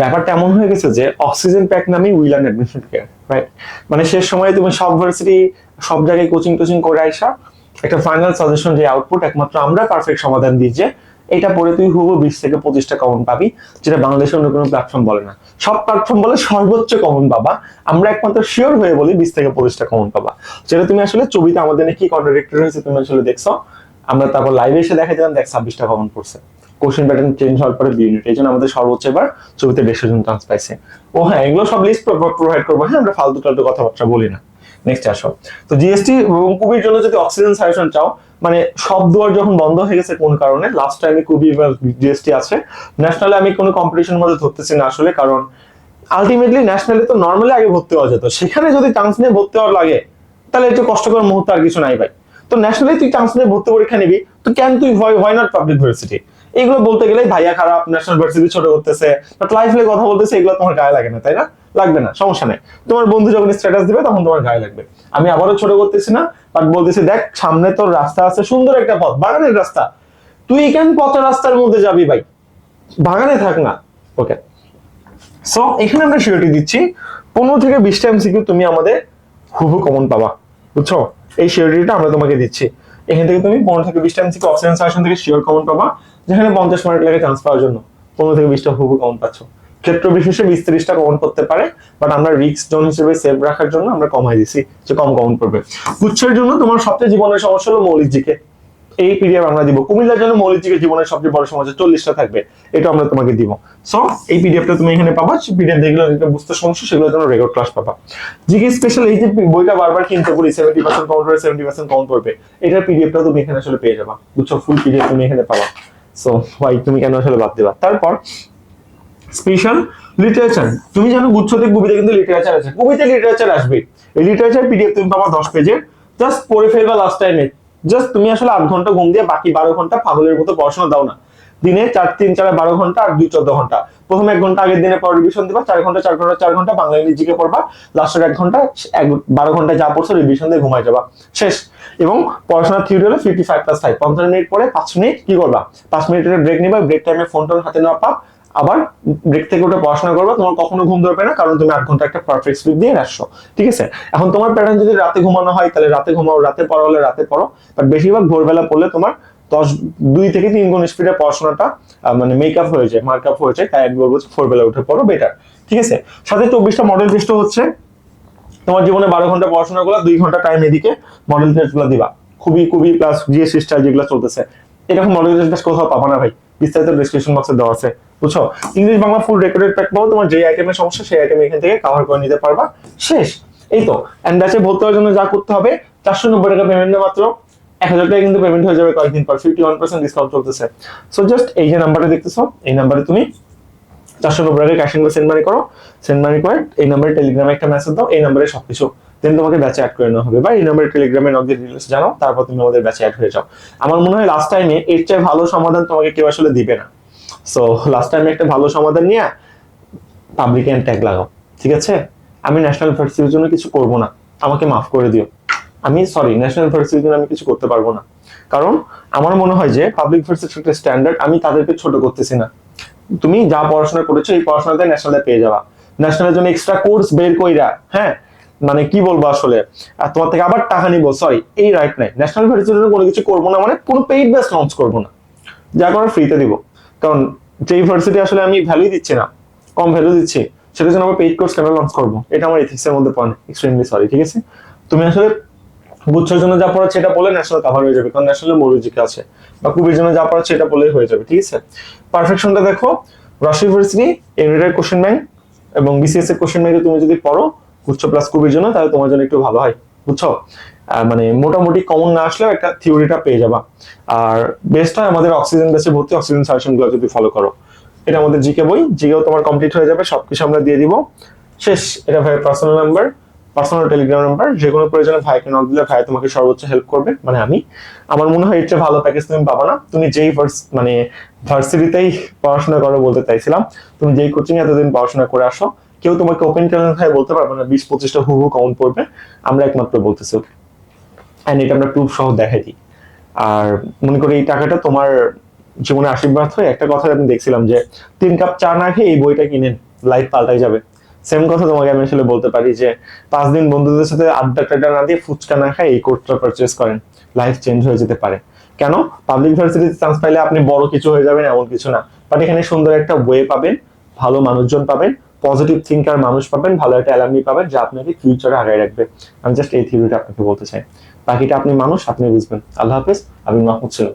ব্যাপারটা এমন হয়ে গেছে যে অক্সিজেন প্যাক নামে উইল অ্যাডমিশন কেয়ার রাইট মানে শেষ সময়ে তুমি সব ভার্সিটি সব জায়গায় কোচিং টোচিং করে আইসা, একটা ফাইনাল সাজেশন যে আউটপুট একমাত্র আমরা পারফেক্ট সমাধান দিই যে এটা পরে তুই হুবু বিশ থেকে পঁচিশটা কমন পাবি, যেটা বাংলাদেশের অন্য কোনো প্ল্যাটফর্ম বলে না। সব প্ল্যাটফর্ম বলে সর্বোচ্চ কমন পাবা, আমরা একমাত্র শিওর হয়ে বলি বিশ থেকে পঁচিশটা কমন পাবা। যেটা তুমি আসলে ছবিতে আমাদের কি কন্ট্রাডিক্টর হয়েছে তুমি আসলে দেখছ, আমরা তারপর লাইভে এসে দেখা দিলাম, দেখ ছাব্বিশটা কমন পড়ছে। কোশ্চেন প্যাটার্ন চেঞ্জ হওয়ার পরে ইউনিট এই জন্য আমাদের সর্বোচ্চ এবার ছবিতে দেড়শো জন চান্স পাইছে। ও হ্যাঁ এগুলো সব লিস্ট প্রোভাইড করব। হ্যাঁ আমরা ফালতু টালতু কথাবার্তা বলি না। নেক্সট আসো। তো জিএসটি এবং কুবির জন্য যদি অক্সিজেন সাজেশন চাও মানে সব দুয়ার যখন বন্ধ হয়ে গেছে কোন কারণে লাস্ট টাইমে কুবি জিএসটি আছে। ন্যাশনালে আমি কোনো কম্পিটিশনের মধ্যে ধরতেছি না আসলে, কারণ আলটিমেটলি ন্যাশনালে তো নর্মালি আগে ভর্তি হওয়া যেত। সেখানে যদি চান্স নিয়ে ভর্তি হওয়ার লাগে, তাহলে একটু কষ্টকর মুহূর্ত আর কিছু নাই ভাই। তো ন্যাশনালি তুই চান্স নিয়ে ভর্তি পরীক্ষা নিবি, তো কেন তুই হোয়াই নট পাবলিক ইউনিভার্সিটি এগুলো বলতে গেলে ভাইয়া খারাপ ন্যাশনাল ভার্সিটি ছোট করতেছে বাট লাইফে কথা বলতেছে, এগুলো তোমার গায়ে লাগে না, তাই না? লাগবে না, সমস্যা নেই। তোমার বন্ধু যখন স্ট্যাটাস দিবে, তখন তোমার গায়ে লাগবে। আমি আবারও ছোট করতেছি না বাট বলতেছি, দেখ, সামনে তোর রাস্তা আছে, সুন্দর একটা পথ, বাগানের রাস্তা। তুই কেন পথের রাস্তার মধ্যে যাবি ভাই? বাগানে থাক না। ওকে সো এখানে আমরা শিওরিটি দিচ্ছি, পনেরো থেকে বিশটা এমসিকিউ তুমি আমাদের হুবু কমন পাবা। বুঝছ? এই শিওরিটিটা আমরা তোমাকে দিচ্ছি। এখান থেকে তুমি পনেরো থেকে বিশটা এমসি অক্সিজেন সাজেশন থেকে শিওর কমন পাবা, যেখানে পঞ্চাশ মিনিট লাগে চান্স পাওয়ার জন্য। পনেরো থেকে বিশটা হুবু কমন পাচ্ছ। ক্ষেত্র বিশেষে বিশ ত্রিশটা কমন করতে পারে বাট আমরা রিক্স জোন হিসেবে সেভ রাখার জন্য আমরা কমাই দিছি, যে কম কমন পড়বে গুচ্ছের জন্য তোমার সবচেয়ে জীবনের সমস্যা হলো মৌলিক জিকে। এই পিডিএফ আমরা দিব। কুমিল্লার জন্য মৌলিক জিকে জীবনের সবচেয়ে বড় সমস্যা চল্লিশটা থাকবে। এটা আমরা তোমাকে দিব। সো এই পিডিএফটা তুমি এখানে পাবা। পিডিএফ যেগুলো যেগুলো বুঝতে সমস্যা, সেগুলোর জন্য রেকর্ড ক্লাস পাবা। জিকে স্পেশাল এই যে বইটা বারবার কিনতে বলি সেভেন্টি পার্সেন্ট কাউন্ট করে সেভেন্টি পার্সেন্ট কাউন্ট করবে। এটার পিডিএফটা তুমি এখানে আসলে পেয়ে যাবা। বুঝছ? ফুল পিডিএফ তুমি এখানে পাবা। সো ভাই তুমি কেন আসলে বাদ দিবা? তারপর স্পেশাল লিটারেচার তুমি জানো গুচ্ছতে কবিতা কিন্তু লিটারেচার আছে। কবিতা লিটারেচার আসবে। এই লিটারেচার পিডিএফ তুমি পাবা দশ পেজের জাস্ট পড়ে ফেলবা লাস্ট টাইমে জাস্ট তুমি আসলে আট ঘণ্টা ঘুম দিয়ে বাকি বারো ঘণ্টা পাগলের মতো পড়াশোনা দাও না। দিনে চার, তিন, চার বারো ঘণ্টা আর দুই, চোদ্দ ঘণ্টা। প্রথম এক ঘণ্টা আগের দিনে পর রিভিশন দিবা, চার ঘণ্টা চার ঘণ্টা চার ঘণ্টা বাংলা ইংরেজিকে পড়বা লাস্টের এক ঘণ্টা, এক, বারো ঘণ্টা যা পড়ছো রিভিশন দিয়ে ঘুমাই যাবা। শেষ। এবং পড়াশোনার থিওরি হলো ফিফটি ফাইভ প্লাস ফাইভ পঞ্চাশ মিনিট পরে পাঁচ মিনিট কি করবা? পাঁচ মিনিটের ব্রেক নিবা ব্রেক টাইমে ফোন টোন হাতে নেওয়া পা আবার ব্রেক থেকে ওটা পড়াশোনা করবা, তোমার কখনো ঘুম ধরবে না, কারণ তুমি আট ঘণ্টা একটা পারফেক্ট স্লিপ দিয়ে আসছো, ঠিক আছে? এখন তোমার প্যাটার্ন যদি রাতে ঘুমানো হয়, তাহলে রাতে ঘুমাও, রাতে পড়া হলে রাতে পড়ো বাট বেশিরভাগ ভোরবেলা পড়লে তোমার দশ, দুই থেকে তিন গুণ স্পিডে পড়াশোনাটা মানে মেকআপ হয়ে যায় মার্ক আপ হয়ে যায়, তাই আমি বলব ভোরবেলা উঠে পড়ো বেটার ঠিক আছে? সাথে চব্বিশটা মডেল টেস্ট হচ্ছে, তোমার জীবনে বারো ঘণ্টা পড়াশোনা করলা, দুই ঘণ্টা টাইম এদিকে মডেল টেস্টগুলো দিবা, খুবই খুবই প্লাস জিএস স্টাইল যেগুলো চলতেছে। এরকম মডেল টেস্ট কোথাও পাবা না ভাই, বিস্তারিত ডিসক্রিপশন বক্সে দেওয়া আছে। বুঝছ? English Bangla full recorded pack পাবো, তোমার যে আইটেমের সমস্যা সেই আইটেম এখান থেকে কভার করে নিতে পারবা। শেষ। এই তো এন্ড ব্যাচে ভর্তি হওয়ার জন্য যা করতে হবে, চারশো নব্বই টাকা পেমেন্ট মাত্র। এক হাজার টাকা কিন্তু পেমেন্ট হয়ে যাবে কয়েকদিন পর ফিফটি ওয়ান পার্সেন্ট ডিসকাউন্ট চলতেছে। সো জাস্ট এই যে নাম্বারটা দেখতেছো, এই নাম্বারে তুমি চারশো নব্বই টাকা ক্যাশ ইনভয়েস সেন্ড মানি করো। সেন্ড মানি করে এই নাম্বারে টেলিগ্রামে একটা মেসেজ দাও, এই নাম্বারে সবকিছু। দেন তোমাকে ব্যাচে অ্যাড করে নেওয়া হবে। বা এই নাম্বারে টেলিগ্রামে নক দিয়ে ডিটেলস জানাও, তারপর তুমি আমাদের ব্যাচে অ্যাড হয়ে যাও। আমার মনে হয় লাস্ট টাইমে এর চেয়ে ভালো সমাধান তোমাকে কেউ আসলে দিবে না। সো লাস্ট টাইমে একটা ভালো সমাধান নিয়ে পাবলিক এন্ড ট্যাগ লাগাও, ঠিক আছে? আমি ন্যাশনাল ভার্সিটির জন্য কিছু করব না, আমাকে মাফ করে দিও। আমি সরি ন্যাশনাল ভার্সিটির জন্য আমি কিছু করতে পারব না। কারণ আমার মনে হয় যে পাবলিক ভার্সিটির একটা স্ট্যান্ডার্ড আমি তাদেরকে ছোট করতেছি না। তুমি যা পড়াশোনা করেছ, এই পড়াশোনাতে ন্যাশনালে পেয়ে যাবা। ন্যাশনালের জন্য এক্সট্রা কোর্স বের কইরা হ্যাঁ? মানে কি বলব আসলে? আর তোমার থেকে আবার টাকা নিবো সরি এই রাইট নাই। ন্যাশনাল ভার্সিটির জন্য কোনো কিছু করব না মানে কোনো পেইড ব্যাচ লঞ্চ করব না। যা করার ফ্রিতে দিব। কারণ যে ইউনিভার্সিটি আসলে আমি ভ্যালু দিচ্ছি না, কম ভ্যালু দিচ্ছি, সেটার জন্য আমার পেইড কোর্স কেন লঞ্চ করব? এটা আমার এথিক্সের মধ্যে পড়ে এক্সট্রিমলি সরি ঠিক আছে? তুমি আসলে গুচ্ছের জন্য যা পড়াচ্ছে এটা বলে ন্যাশনাল কভার হয়ে যাবে, কারণ ন্যাশনাল মরুজিকে আছে। বা কুবির জন্য যা পড়াচ্ছে এটা বলেই হয়ে যাবে, ঠিক আছে? পারফেকশনটা দেখো রাশি ইউনিভার্সিটি এমরিটার কোশ্চেন ব্যাংক এবং বিসিএস এর কোশ্চেন ব্যাংকে তুমি যদি পড়ো, গুচ্ছ প্লাস কুবির জন্য, তাহলে তোমার জন্য একটু ভালো হয়, বুঝছ? মানে মোটামুটি কমন না আসলেও একটা থিওরিটা পেয়ে যাবা। আর বেস্ট হয় আমাদের অক্সিজেন বেসে ভর্তি অক্সিজেন সাজেশনগুলো যদি ফলো করো। এটা আমাদের জিকে বই জিকেও তোমার কমপ্লিট হয়ে যাবে, সবকিছু আমরা দিয়ে দিব। শেষ, এটা ভাই personal number personal Telegram number যে কোনো প্রয়োজনে ভাইকে নক দিলে ভাই তোমাকে সর্বোচ্চ হেল্প করবে মানে আমি। আমার মনে হয় এটা ভালো প্যাকেজ তুমি পাবা না। তুমি যেই মানে ভার্সিটিতেই পড়াশোনা করো বলতে চাইছিলাম, তুমি যেই কোচিং এতদিন পড়াশোনা করে আসো, কেউ তোমাকে ওপেন চ্যালেঞ্জ ভাই বলতে পারবে না, বিশ পঁচিশটা হু হু কাউন্ট পড়বে আমরা একমাত্র বলতেছি ওকে অ্যান্ড এটা আমরা প্রুফ সহ দেখাই দিই। আর মনে করি এই টাকাটা তোমার জীবনে আশীর্বাদ হয়ে একটা কথা আমি দেখছিলাম যে, তিন কাপ চা না খেয়ে এই বইটা কিনেন লাইফ পাল্টাই যাবে। সেম কথা তোমাকে আমি আসলে বলতে পারি যে, পাঁচ দিন বন্ধুদের সাথে আড্ডা টাড্ডা না দিয়ে ফুচকা না খায় এই কোর্সটা পারচেস করেন। লাইফ চেঞ্জ হয়ে যেতে পারে। কেন? পাবলিক ভার্সিটিতে চান্স পাইলে আপনি বড় কিছু হয়ে যাবেন এমন কিছু না। বাট এখানে সুন্দর একটা ওয়ে পাবেন, ভালো মানুষজন পাবেন পজিটিভ থিঙ্কার মানুষ পাবেন, ভালো একটা অ্যালামনি পাবেন যা আপনাকে ফিউচারে আগায় রাখবে। আমি জাস্ট এই থিওরিটা আপনাকে বলতে চাই। বাকিটা আপনি মানুষ, আপনি বুঝবেন। আল্লাহ হাফেজ, আমি মাহমুদ ছিলাম